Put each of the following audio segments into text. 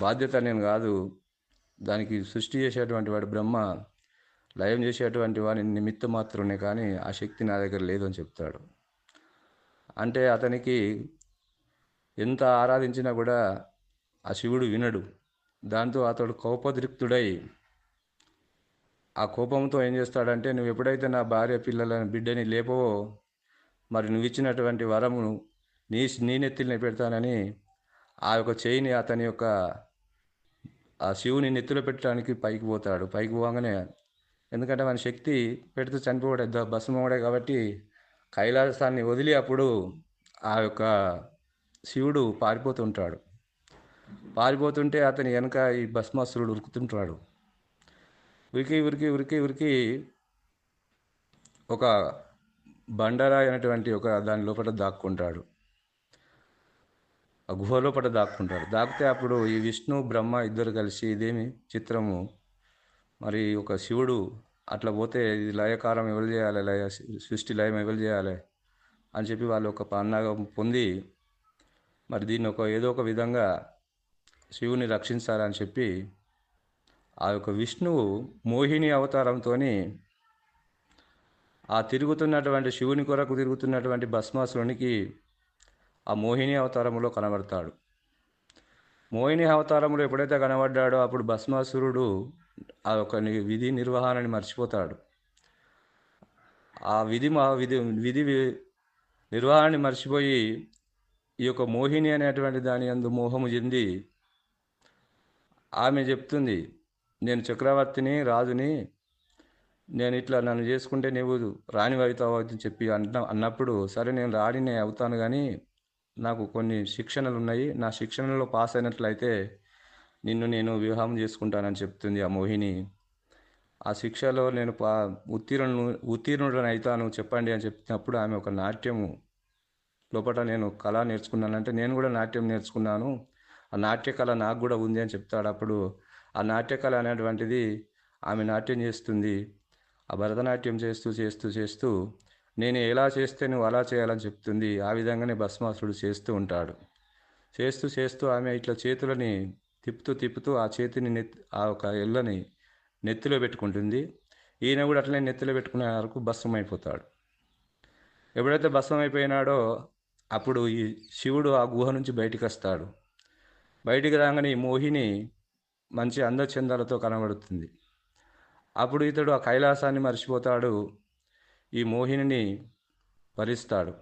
బాధ్యత నేను కాదు. దానికి సృష్టి చేసేటువంటి వాడు బ్రహ్మ లయం చేసేటువంటి వాడిని నిమిత్త మాత్రమే కానీ ఆ శక్తి నా దగ్గర లేదు అని చెప్తాడు. అంటే అతనికి ఎంత ఆరాధించినా కూడా ఆ శివుడు వినడు. దాంతో అతడు కోపదృక్తుడై ఆ కోపంతో ఏం చేస్తాడంటే నువ్వు ఎప్పుడైతే నా భార్య పిల్లలని బిడ్డని లేపవో మరి నువ్వు ఇచ్చినటువంటి వరమును నీ నీ నెత్తిని పెడతానని ఆ యొక్క చేయిని అతని యొక్క ఆ శివుని నెత్తిలో పెట్టడానికి పైకి పోతాడు. పైకి పోగానే ఎందుకంటే మన శక్తి పెడితే చనిపోవడే భస్మవడే కాబట్టి కైలాసాన్ని వదిలి అప్పుడు ఆ యొక్క శివుడు పారిపోతుంటాడు. పారిపోతుంటే అతని వెనక ఈ భస్మాసురుడు ఉరుకుతుంటాడు. ఉరికి ఉరికి ఉరికి ఉరికి ఒక బండరాయి అనేటువంటి ఒక దాని లోపల దాక్కుంటాడు. ఆ గుహలో పడ దాక్కుంటారు. దాకితే అప్పుడు ఈ విష్ణు బ్రహ్మ ఇద్దరు కలిసి ఇదేమి చిత్రము. మరి ఒక శివుడు అట్లా పోతే ఇది లయకారం ఎవరు చేయాలి? లయ సృష్టి లయం ఎవరు చేయాలి? అని చెప్పి వాళ్ళు ఒక పన్నాగం పొంది మరి దీన్ని ఒక ఏదో ఒక విధంగా శివుని రక్షించాలని చెప్పి ఆ యొక్క విష్ణువు మోహిని అవతారంతో ఆ తిరుగుతున్నటువంటి శివుని కొరకు తిరుగుతున్నటువంటి భస్మాసురునికి ఆ మోహిని అవతారంలో కనబడతాడు. మోహిని అవతారంలో ఎప్పుడైతే కనబడ్డాడో అప్పుడు భస్మాసురుడు ఆ యొక్క విధి నిర్వహణని మర్చిపోతాడు. ఆ విధి మా విధి విధి నిర్వహణని మర్చిపోయి ఈ యొక్క మోహిని అనేటువంటి దాని అందు మోహము చెంది ఆమె చెప్తుంది నేను చక్రవర్తిని రాజుని నేను ఇట్లా నన్ను చేసుకుంటే నీవు రాణి అవుతావు అని చెప్పి అన్న అన్నప్పుడు సరే నేను రాణినే అవుతాను కానీ నాకు కొన్ని శిక్షణలు ఉన్నాయి నా శిక్షణలో పాస్ అయినట్లయితే నిన్ను నేను వివాహం చేసుకుంటానని చెప్తుంది ఆ మోహిని. ఆ శిక్షలో నేను పా ఉత్తీర్ణు ఉత్తీర్ణుడని అవుతాను చెప్పండి అని చెప్పినప్పుడు ఆమె ఒక నాట్యము లోపల నేను కళ నేర్చుకున్నానంటే నేను కూడా నాట్యం నేర్చుకున్నాను. ఆ నాట్యకళ నాకు కూడా ఉంది అని చెప్తాడు. అప్పుడు ఆ నాట్యకళ అనేటువంటిది ఆమె నాట్యం చేస్తుంది. ఆ భరతనాట్యం చేస్తూ చేస్తూ చేస్తూ నేను ఎలా చేస్తే నువ్వు అలా చేయాలని చెప్తుంది ఆ విధంగానే భస్మాసురుడు చేస్తూ ఉంటాడు. చేస్తూ చేస్తూ ఆమె ఇట్లా చేతులని తిప్పుతూ తిప్పుతూ ఆ చేతిని నెత్ ఆ ఒక ఎల్లని నెత్తిలో పెట్టుకుంటుంది. ఈయన కూడా అట్లనే నెత్తిలో పెట్టుకునే వరకు భస్మం అయిపోతాడు ఎప్పుడైతే భస్మం అయిపోయినాడో అప్పుడు ఈ శివుడు ఆ గుహ నుంచి బయటికి వస్తాడు బయటికి రాగానే ఈ మోహిని మంచి అందచందాలతో కనబడుతుంది. అప్పుడు ఇతడు ఆ కైలాసాన్ని మర్చిపోతాడు. ఈ మోహిని వరిస్తాడు.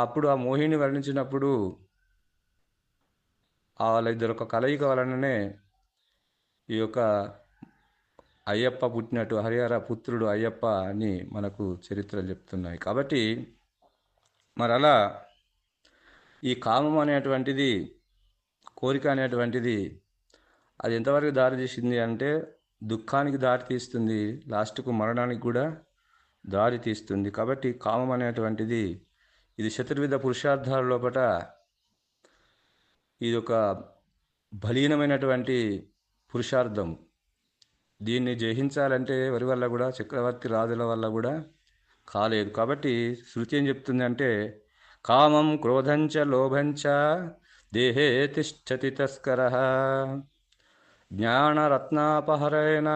అప్పుడు ఆ మోహిని వర్ణించినప్పుడు వాళ్ళ వాళ్ళిద్దరు ఒక కలయిక వలననే ఈ యొక్క అయ్యప్ప పుట్టినట్టు హరిహర పుత్రుడు అయ్యప్ప అని మనకు చరిత్రలు చెప్తున్నాయి. కాబట్టి మరి అలా ఈ కామం అనేటువంటిది కోరిక అనేటువంటిది అది ఎంతవరకు దారి తీసింది అంటే దుఃఖానికి దారి తీస్తుంది. లాస్ట్కు మరణానికి కూడా దారి తీస్తుంది. కాబట్టి కామం అనేటువంటిది ఇది చతుర్విధ పురుషార్థాల లోపల ఇది ఒక బలీనమైనటువంటి పురుషార్థం. దీన్ని జయించాలంటే ఎవరి వల్ల కూడా చక్రవర్తి రాజుల వల్ల కూడా కాలేదు. కాబట్టి శృతి ఏం చెప్తుంది అంటే కామం క్రోధంచ లోభంచ దేహే తిష్టతి తస్కర. జ్ఞానరత్నాపహరేణ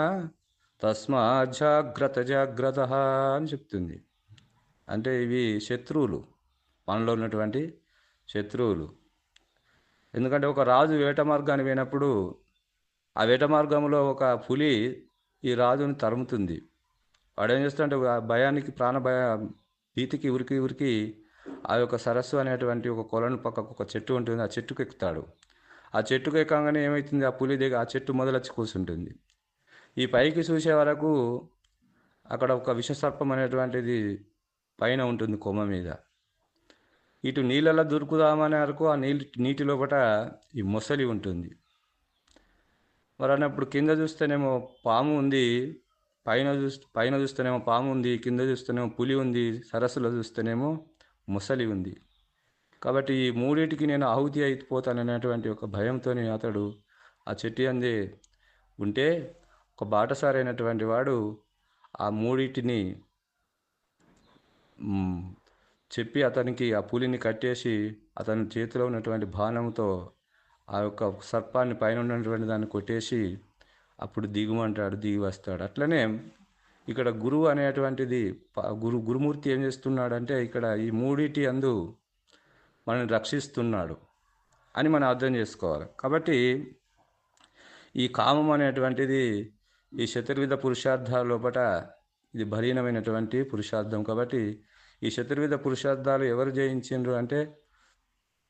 తస్మా జాగ్రత్త జాగ్రత్త అని చెప్తుంది. అంటే ఇవి శత్రువులు మనలో ఉన్నటువంటి శత్రువులు. ఎందుకంటే ఒక రాజు వేట మార్గాన్ని పోయినప్పుడు ఆ వేట మార్గంలో ఒక పులి ఈ రాజుని తరుముతుంది. వాడు ఏం చేస్తాడంటే భయానికి ప్రాణ భయ భీతికి ఉరికి ఉరికి ఆ యొక్క సరస్సు అనేటువంటి ఒక కొలను పక్కకు ఒక చెట్టు ఉంటుంది ఆ చెట్టుకు ఎక్కుతాడు. ఆ చెట్టుకు ఎక్కగానే ఏమవుతుంది ఆ పులి దిగ ఆ చెట్టు మొదలచ్చి కూర్చుంటుంది ఈ పైకి చూసే వరకు అక్కడ ఒక విషసర్పం అనేటువంటిది పైన ఉంటుంది కొమ్మ మీద. ఇటు నీళ్ళలో దొరుకుదామనే వరకు ఆ నీళ్ళు నీటి లోపల ఈ మొసలి ఉంటుంది. మరి అన్నప్పుడు కింద చూస్తేనేమో పాము ఉంది పైన చూస్తే పైన చూస్తేనేమో పాము ఉంది కింద చూస్తేనేమో పులి ఉంది సరస్సులో చూస్తేనేమో మొసలి ఉంది. కాబట్టి ఈ మూడింటికి నేను ఆహుతి అయిపోతాననేటువంటి ఒక భయంతో అతడు ఆ చెట్టు అందే ఉంటే ఒక బాటసారైనటువంటి వాడు ఆ మూడింటిని చెప్పి అతనికి ఆ పులిని కట్టేసి అతని చేతిలో ఉన్నటువంటి బాణంతో ఆ యొక్క సర్పాన్ని పైన ఉన్నటువంటి దాన్ని కొట్టేసి అప్పుడు దిగుమంటాడు దిగి వస్తాడు అట్లనే ఇక్కడ గురువు అనేటువంటిది గురు గురుమూర్తి ఏం చేస్తున్నాడంటే ఇక్కడ ఈ మూడిటి అందు మనల్ని రక్షిస్తున్నాడు అని మనం అర్థం చేసుకోవాలి. కాబట్టి ఈ కామం అనేటువంటిది ఈ చతుర్విధ పురుషార్థాల లోపల ఇది బలీనమైనటువంటి పురుషార్థం కాబట్టి ఈ చతుర్విధ పురుషార్థాలు ఎవరు జయించిండ్రు అంటే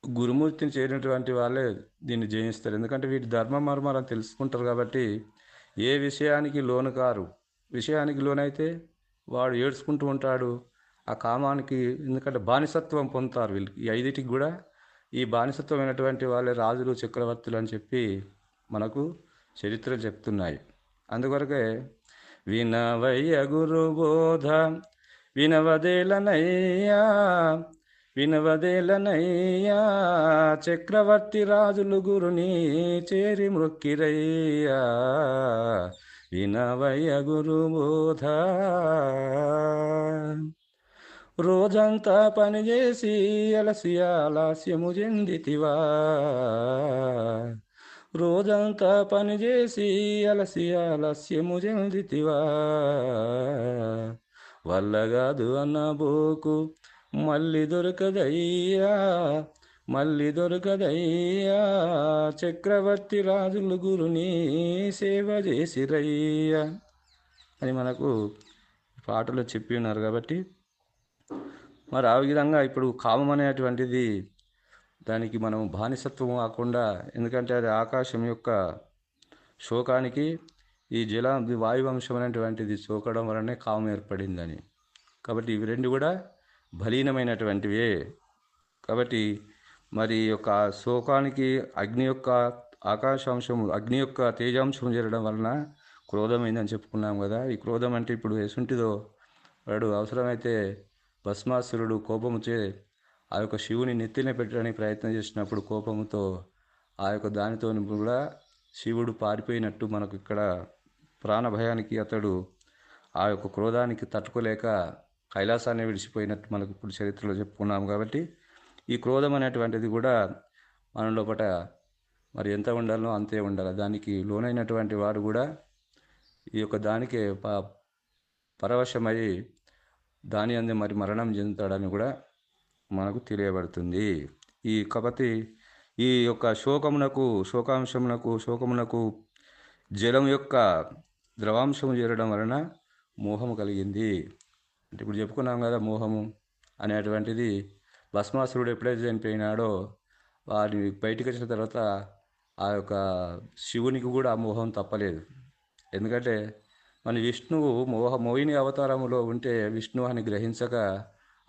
గురుమూర్తిని చేరినటువంటి వాళ్ళే దీన్ని జయిస్తారు. ఎందుకంటే వీటి ధర్మ మర్మాలను తెలుసుకుంటారు కాబట్టి ఏ విషయానికి లోను కారు? విషయానికి లోనైతే వాడు ఏడ్చుకుంటూ ఉంటాడు. ఆ కామానికి ఎందుకంటే బానిసత్వం పొందుతారు వీళ్ళకి. ఈ ఐదిటికి కూడా ఈ బానిసత్వమైనటువంటి వాళ్ళే రాజులు చక్రవర్తులు అని చెప్పి మనకు చరిత్ర చెప్తున్నాయి. అందుకొరకే వినవయ్య గురుబోధ వినవదేలనయ్యా వినవదేలనయ్యా చక్రవర్తి రాజులు గురుని చేరి మృక్కిరయ్యా. వినవయ్య గురుబోధ. రోజంతా పనిచేసి అలసి ఆలస్యము చెందితివా. రోజంతా పనిచేసి అలసి అలస్యము చెందితివా? వల్లగాదు అన్నబోకు మళ్ళీ దొరకదయ్యా మళ్ళీ దొరకదయ్యా చక్రవర్తి రాజులు గురుని సేవ చేసిరయ్యా. అని మనకు పాటలో చెప్పి ఉన్నారు కాబట్టి మరి ఆ విధంగా ఇప్పుడు కామం అనేటువంటిది దానికి మనం బానిసత్వం కాకుండా ఎందుకంటే అది ఆకాశం యొక్క శోకానికి ఈ జల వాయువంశం అనేటువంటిది సోకడం వలనే కామం ఏర్పడిందని. కాబట్టి ఇవి రెండు కూడా బలీనమైనటువంటివే. కాబట్టి మరి యొక్క శోకానికి అగ్ని యొక్క ఆకాశాంశం అగ్ని యొక్క తేజాంశం చేరడం వలన క్రోధమైందని చెప్పుకున్నాం కదా. ఈ క్రోధం అంటే ఇప్పుడు ఎసుంటిదో వాడు అవసరమైతే భస్మాసురుడు కోపముచే ఆ యొక్క శివుని నెత్తిన పెట్టడానికి ప్రయత్నం చేసినప్పుడు కోపంతో ఆ యొక్క దానితో కూడా శివుడు పారిపోయినట్టు మనకు ఇక్కడ ప్రాణభయానికి అతడు ఆ యొక్క క్రోధానికి తట్టుకోలేక కైలాసాన్ని విడిచిపోయినట్టు మనకు ఇప్పుడు చరిత్రలో చెప్పుకున్నాం కాబట్టి ఈ క్రోధం అనేటువంటిది కూడా మన లోపల మరి ఎంత ఉండాలో అంతే ఉండాలి. దానికి లోనైనటువంటి వాడు కూడా ఈ యొక్క దానికే ప పరవశమై దాని అందే మరి మరణం చెందుతాడని కూడా మనకు తెలియబడుతుంది. ఈ కాబట్టి ఈ యొక్క శోకమునకు శోకాంశమునకు శోకమునకు జలం యొక్క ద్రవాంశము చేరడం వలన మోహము కలిగింది. అంటే ఇప్పుడు చెప్పుకున్నాం కదా మోహము అనేటువంటిది భస్మాసురుడు ఎప్పుడైతే చనిపోయినాడో వారి బయటికి వచ్చిన తర్వాత ఆ యొక్క శివునికి కూడా ఆ మోహం తప్పలేదు. ఎందుకంటే మన విష్ణువు మోహ మోహిని అవతారములో ఉంటే విష్ణు అని గ్రహించక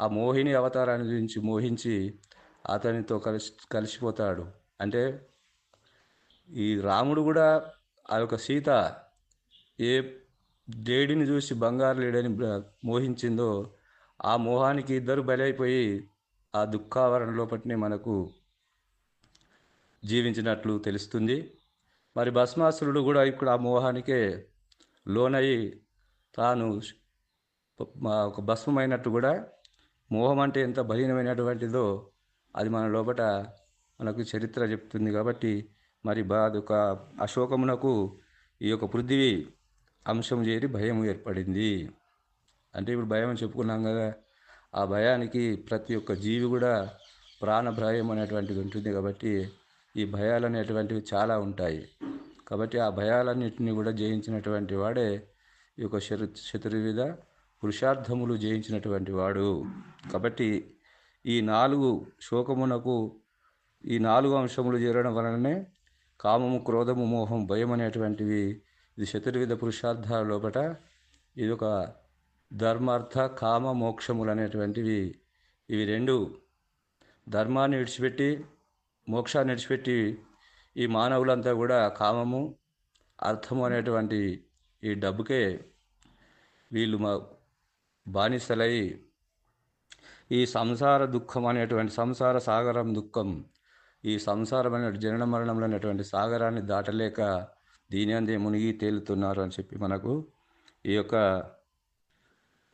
ఆ మోహిని అవతారాన్ని గురించి మోహించి అతనితో కలిసి కలిసిపోతాడు. అంటే ఈ రాముడు కూడా ఆ యొక్క సీత ఏ దేడిని చూసి బంగారు లేడని మోహించిందో ఆ మోహానికి ఇద్దరు బలైపోయి ఆ దుఃఖావరణ లోపటినే మనకు జీవించినట్లు తెలుస్తుంది. మరి భస్మాసురుడు కూడా ఇప్పుడు ఆ మోహానికే లోనయి తాను మా ఒక భస్మమైనట్టు కూడా మోహం అంటే ఎంత బలీనమైనటువంటిదో అది మన లోపల మనకు చరిత్ర చెప్తుంది కాబట్టి మరి బా ఒక అశోకమునకు ఈ యొక్క పృథ్వీ అంశం చేరి భయం ఏర్పడింది. అంటే ఇప్పుడు భయం అని చెప్పుకున్నాం కదా ఆ భయానికి ప్రతి ఒక్క జీవి కూడా ప్రాణ భయం అనేటువంటిది ఉంటుంది కాబట్టి ఈ భయాలు అనేటువంటివి చాలా ఉంటాయి. కాబట్టి ఆ భయాలన్నింటినీ కూడా జయించినటువంటి వాడే ఈ యొక్క శరు శత్రువిధ పురుషార్థములు జయించినటువంటి వాడు. కాబట్టి ఈ నాలుగు శోకమునకు ఈ నాలుగు అంశములు చేరడం వలననే కామము క్రోధము మోహం భయం అనేటువంటివి ఇది చతుర్విధ పురుషార్థాల లోపట ఇది ఒక ధర్మార్థ కామ మోక్షములు అనేటువంటివి. ఇవి రెండు ధర్మాన్ని విడిచిపెట్టి మోక్షాన్ని విడిచిపెట్టి ఈ మానవులంతా కూడా కామము అర్థము అనేటువంటి ఈ డబ్బుకే వీళ్ళు మా బానిసలై ఈ సంసార దుఃఖం అనేటువంటి సంసార సాగరం దుఃఖం ఈ సంసారం జనన మరణంలో అనేటువంటి సాగరాన్ని దాటలేక దీనిందే మునిగి తేలుతున్నారు అని చెప్పి మనకు ఈ యొక్క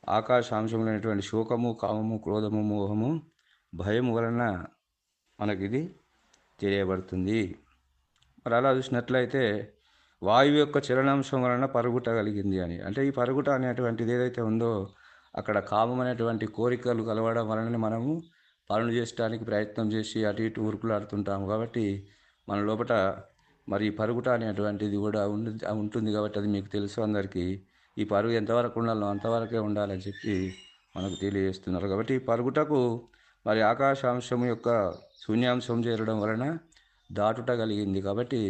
ఆకాశాంశములైనటువంటి శోకము కామము క్రోధము మోహము భయము వలన మనకి ఇది తెలియబడుతుంది. మరి అలా చూసినట్లయితే వాయువు యొక్క చలనాంశం వలన పరుగుట కలిగింది అని. అంటే ఈ పరుగుట అనేటువంటిది ఏదైతే ఉందో అక్కడ కామం అనేటువంటి కోరికలు కలవడం వలన మనము పనులు చేయడానికి ప్రయత్నం చేసి అటు ఇటు ఉరుకులాడుతుంటాము కాబట్టి మన లోపల మరి పరుగుట అనేటువంటిది కూడా ఉంటుంది కాబట్టి అది మీకు తెలుసు అందరికీ. ఈ పరుగు ఎంతవరకు ఉండాలో అంతవరకే ఉండాలని చెప్పి మనకు తెలియజేస్తున్నారు కాబట్టి ఈ పరుగుటకు మరి ఆకాశాంశం యొక్క శూన్యాంశం చేరడం వలన దాటుట కలిగింది కాబట్టి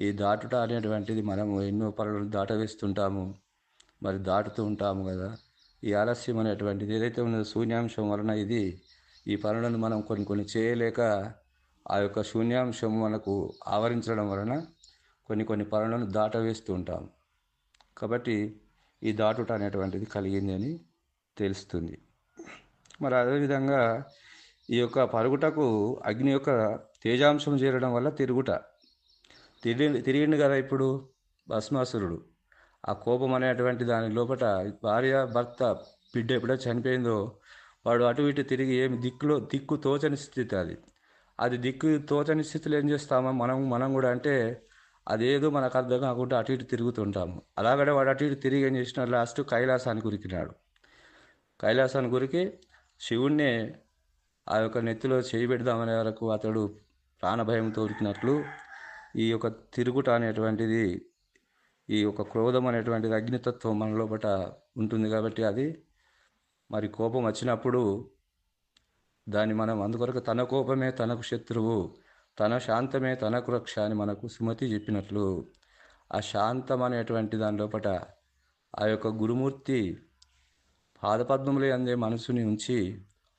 ఈ దాటుట అనేటువంటిది మనము ఎన్నో పనులను దాటవేస్తుంటాము. మరి దాటుతూ ఉంటాము కదా. ఈ ఆలస్యం అనేటువంటిది ఏదైతే ఉన్నదో శూన్యాంశం వలన ఇది ఈ పనులను మనం కొన్ని కొన్ని చేయలేక ఆ యొక్క శూన్యాంశం మనకు ఆవరించడం వలన కొన్ని కొన్ని పనులను దాటవేస్తూ ఉంటాం. కాబట్టి ఈ దాటుట అనేటువంటిది కలిగింది అని తెలుస్తుంది. మరి అదేవిధంగా ఈ యొక్క పరుగుటకు అగ్ని యొక్క తేజాంశం చేరడం వల్ల తిరుగుట. తిరిగి తిరిగిండు కదా ఇప్పుడు భస్మాసురుడు. ఆ కోపం అనేటువంటి దాని లోపల భార్య భర్త బిడ్డ ఎప్పుడో చనిపోయిందో వాడు అటు ఇటు తిరిగి ఏమి దిక్కులో దిక్కు తోచని స్థితి అది. అది దిక్కు తోచని స్థితిలో ఏం చేస్తామో? మనం మనం కూడా అంటే అదేదో మనకు అర్థం కాకుండా అటు ఇటు తిరుగుతుంటాము. అలాగనే వాడు అటు ఇటు తిరిగి ఏం చేసిన లాస్ట్ కైలాసానికి ఉరికినాడు. కైలాసానికి ఉరికి శివుణ్ణి ఆ యొక్క నెత్తిలో చేయి పెడదామనే వరకు అతడు ప్రాణభయంతో ఉరికినట్లు ఈ యొక్క తిరుగుట అనేటువంటిది ఈ యొక్క క్రోధం అనేటువంటిది అగ్నితత్వం మన లోపల ఉంటుంది కాబట్టి అది మరి కోపం వచ్చినప్పుడు దాన్ని మనం అందుకొరకు తన కోపమే తనకు శత్రువు తన శాంతమే తనకు రక్ష అని మనకు సుమతి చెప్పినట్లు ఆ శాంతం అనేటువంటి దాని లోపల ఆ యొక్క గురుమూర్తి పాదపద్మములు అందే మనసుని ఉంచి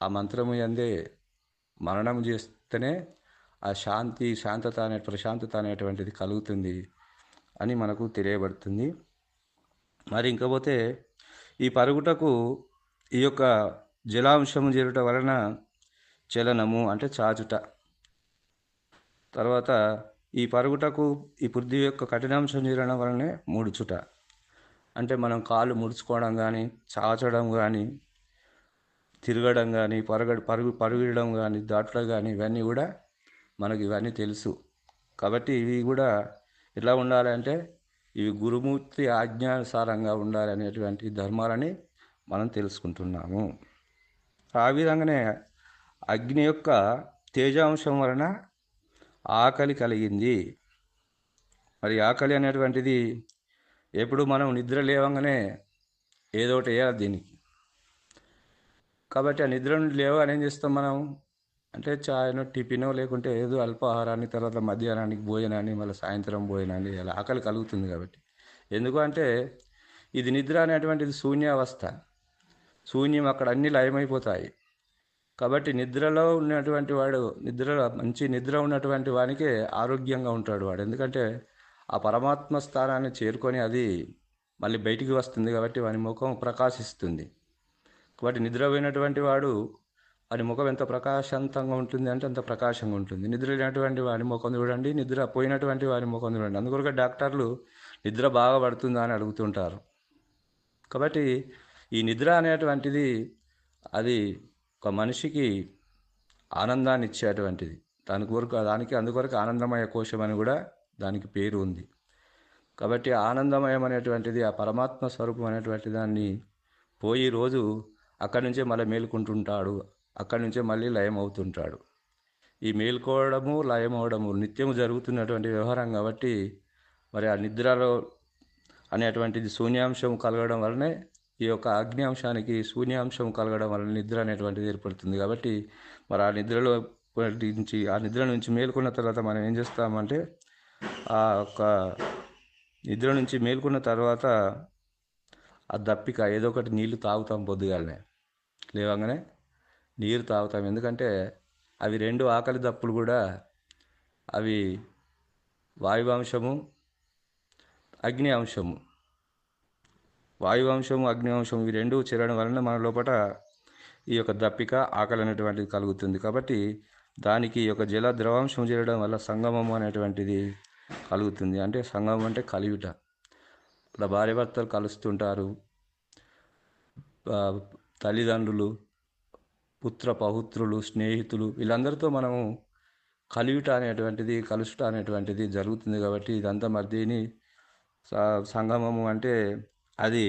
ఆ మంత్రము అందే మరణం చేస్తేనే ఆ శాంతి శాంతత అనే ప్రశాంతత అనేటువంటిది కలుగుతుంది. అని మనకు తెలియబడుతుంది. మరి ఇంకపోతే ఈ పరుగుటకు ఈ యొక్క జలాంశము చేరుట వలన చలనము అంటే చాచుట. తర్వాత ఈ పరుగుటకు ఈ పృథ్వీ యొక్క కఠినాంశం చేరడం వలనే ముడుచుట. అంటే మనం కాళ్ళు ముడుచుకోవడం కానీ చాచడం కానీ తిరగడం కానీ పరుగ పరుగు పరుగుడం కానీ దాటడం కానీ ఇవన్నీ కూడా మనకి ఇవన్నీ తెలుసు. కాబట్టి ఇవి కూడా ఎలా ఉండాలంటే ఇవి గురుమూర్తి ఆజ్ఞానుసారంగా ఉండాలనేటువంటి ధర్మాలని మనం తెలుసుకుంటున్నాము. ఆ విధంగానే అగ్ని యొక్క తేజాంశం వలన ఆకలి కలిగింది. మరి ఆకలి అనేటువంటిది ఎప్పుడు మనం నిద్ర లేవంగానే ఏదో ఒకటి వేయాలి దీనికి. కాబట్టి ఆ నిద్ర నుండి లేవగానే ఏం చేస్తాం మనం? అంటే చాయ్నో టిఫినో లేకుంటే ఏదో అల్పాహారాన్ని తర్వాత మధ్యాహ్నానికి భోజనాన్ని మళ్ళీ సాయంత్రం భోజనాన్ని అలా ఆకలి కలుగుతుంది కాబట్టి. ఎందుకు అంటే ఇది నిద్ర అనేటువంటిది శూన్యావస్థ. శూన్యం అక్కడ అన్ని లయమైపోతాయి. కాబట్టి నిద్రలో ఉన్నటువంటి వాడు నిద్రలో మంచి నిద్ర ఉన్నటువంటి వానికే ఆరోగ్యంగా ఉంటాడు వాడు. ఎందుకంటే ఆ పరమాత్మ స్థానాన్ని చేరుకొని అది మళ్ళీ బయటికి వస్తుంది కాబట్టి వాని ముఖం ప్రకాశిస్తుంది. కాబట్టి నిద్రపోయినటువంటి వాడు వాడి ముఖం ఎంత ప్రకాశవంతంగా ఉంటుంది అంటే అంత ప్రకాశంగా ఉంటుంది. నిద్ర లేనటువంటి వాడి ముఖం చూడండి నిద్ర పోయినటువంటి వాడి ముఖం చూడండి. అందుకొరకు డాక్టర్లు నిద్ర బాగా పడుతుందా అని అడుగుతుంటారు. కాబట్టి ఈ నిద్ర అనేటువంటిది అది ఒక మనిషికి ఆనందాన్ని ఇచ్చేటువంటిది. దాని కొరకు దానికి అందుకొరకు ఆనందమయ కోశం అని కూడా దానికి పేరు ఉంది. కాబట్టి ఆనందమయం అనేటువంటిది ఆ పరమాత్మ స్వరూపం అనేటువంటి దాన్ని పోయి రోజు అక్కడి నుంచే మళ్ళీ మేలుకుంటుంటాడు. అక్కడి నుంచే మళ్ళీ లయం అవుతుంటాడు ఈ మేల్కోవడము లయం అవడము నిత్యము జరుగుతున్నటువంటి వ్యవహారం కాబట్టి మరి ఆ నిద్రలో అనేటువంటిది శూన్యాంశం కలగడం వలనే ఈ యొక్క ఆగ్నేయాంశానికి శూన్యాంశం కలగడం వలన నిద్ర అనేటువంటిది ఏర్పడుతుంది కాబట్టి మరి ఆ నిద్రలో నుంచి ఆ నిద్ర నుంచి మేల్కొన్న తర్వాత మనం ఏం చేస్తామంటే ఆ యొక్క నిద్ర నుంచి మేల్కొన్న తర్వాత ఆ దప్పిక ఏదో ఒకటి నీళ్ళు తాగుతాం పొద్దుగాలనే. లేవగానే నీరు తాగుతాం. ఎందుకంటే అవి రెండు ఆకలి దప్పులు కూడా అవి వాయువంశము అగ్ని అంశము వాయువంశము అగ్ని అంశం ఇవి రెండు చేరడం వలన మన లోపల ఈ యొక్క దప్పిక ఆకలి అనేటువంటిది కలుగుతుంది. కాబట్టి దానికి ఈ యొక్క జల ద్రవాంశం చేరడం వల్ల సంగమం అనేటువంటిది కలుగుతుంది. అంటే సంగమం అంటే కలియుట. అలా భార్యభర్తలు కలుస్తుంటారు. తల్లిదండ్రులు పుత్ర పౌత్రులు స్నేహితులు వీళ్ళందరితో మనము కలియుట అనేటువంటిది కలుషుట అనేటువంటిది జరుగుతుంది కాబట్టి ఇదంతా మరి దీని సంగమము అంటే అది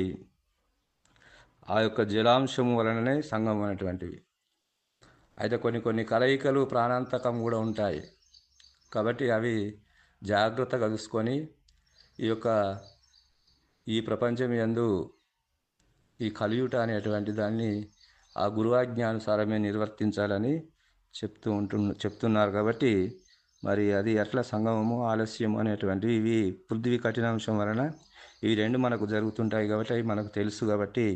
ఆ యొక్క జలాంశము వలననే సంగమం అనేటువంటివి. అయితే కొన్ని కొన్ని కలయికలు ప్రాణాంతకం కూడా ఉంటాయి. కాబట్టి అవి జాగ్రత్తగా చూసుకొని ఈ యొక్క ఈ ప్రపంచం యందు ఈ కలియుట అనేటువంటి దాన్ని ఆ గురువాజ్ఞానుసారమే నిర్వర్తించాలని చెప్తూ ఉంటు చెప్తున్నారు కాబట్టి మరి అది ఎట్లా సంగమము ఆలస్యం అనేటువంటివి ఇవి పృథ్వీ కఠినాంశం వలన ఇవి రెండు మనకు జరుగుతుంటాయి కాబట్టి అవి మనకు తెలుసు కాబట్టి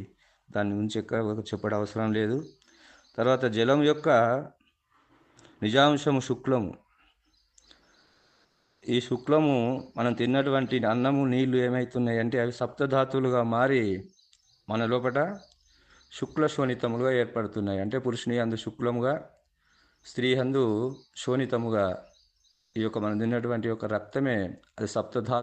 దాని గురించి ఎక్కువ చెప్పడం అవసరం లేదు. తర్వాత జలం యొక్క నిజాంశము శుక్లము. ఈ శుక్లము మనం తిన్నటువంటి అన్నము నీళ్ళు ఏమవుతున్నాయి అంటే అవి సప్తధాతులుగా మారి మన లోపల శుక్ల శోణితములుగా ఏర్పడుతున్నాయి. అంటే పురుషుని అందు శుక్లముగా స్త్రీ అందు శోణితముగా ఈ యొక్క మనం తిన్నటువంటి యొక్క రక్తమే అది సప్తధా